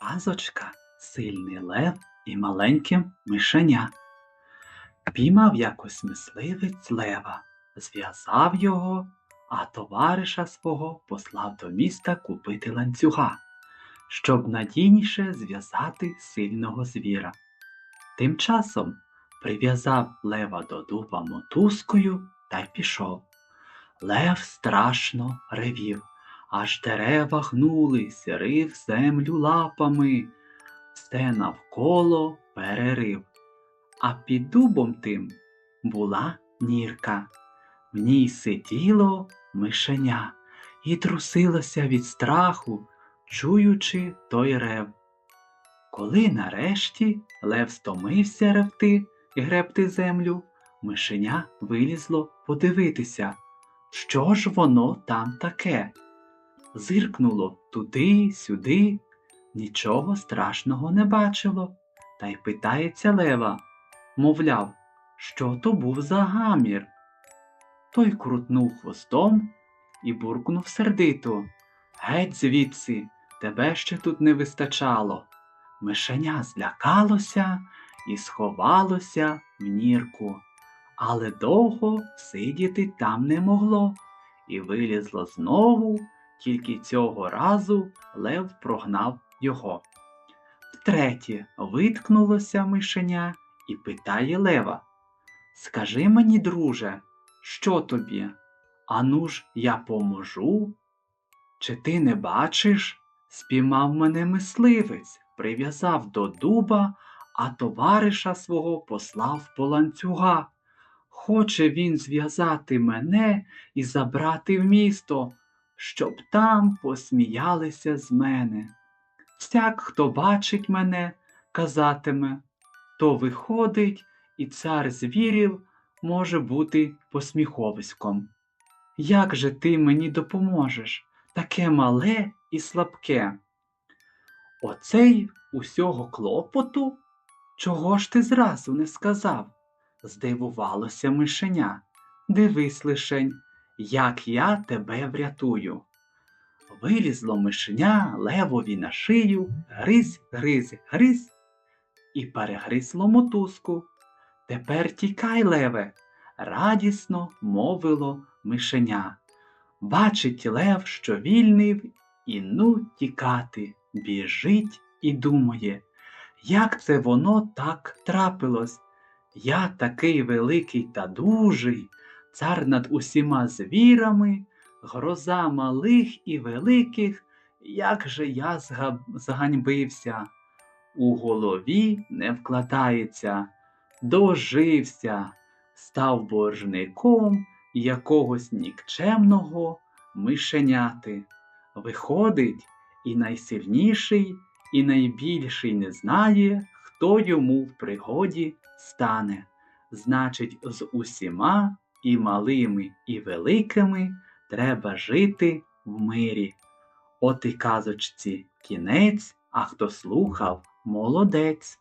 Казочка Сильний лев і маленьке мишеня. Піймав якось мисливець лева, зв'язав його, а товариша свого послав до міста купити ланцюга, щоб надійніше зв'язати сильного звіра. Тим часом прив'язав лева до дуба мотузкою та й пішов. Лев страшно ревів, аж дерева гнулись, рив землю лапами, все навколо перерив. А під дубом тим була нірка. В ній сиділо мишеня і трусилося від страху, чуючи той рев. Коли нарешті лев стомився ревти і гребти землю, мишеня вилізло подивитися, що ж воно там таке. Зиркнуло туди, сюди, нічого страшного не бачило, та й питається лева, мовляв, що то був за гамір. Той крутнув хвостом і буркнув сердито. Геть звідси, тебе ще тут не вистачало. Мишеня злякалося і сховалося в нірку, але довго сидіти там не могло, і вилізло знову, тільки цього разу лев прогнав його. Втретє виткнулося мишеня і питає лева Скажи мені, друже, що тобі? Ану ж я поможу? Чи ти не бачиш? Спіймав мене мисливець, прив'язав до дуба, а товариша свого послав по ланцюга. Хоче він зв'язати мене і забрати в місто, щоб там посміялися з мене. Всяк, хто бачить мене, казатиме, то виходить, і цар звірів може бути посміховиськом. Як же ти мені допоможеш, таке мале і слабке? Оцей усього клопоту? Чого ж ти зразу не сказав? Здивувалося мишеня. Дивись лишень, як я тебе врятую. Вилізло мишеня левові на шию, гриз, гриз, гриз, і перегризло мотузку. Тепер тікай, леве, радісно мовило мишеня. Бачить лев, що вільний, і ну тікати, біжить і думає, як це воно так трапилось? Я такий великий та дужий, цар над усіма звірами, гроза малих і великих, як же я зга- зганьбився. У голові не вкладається, дожився, став боржником якогось нікчемного мишеняти. Виходить, і найсильніший, і найбільший не знає, хто йому в пригоді стане. Значить, з усіма і малими, і великими треба жити в мирі. От і казочці кінець, а хто слухав, молодець.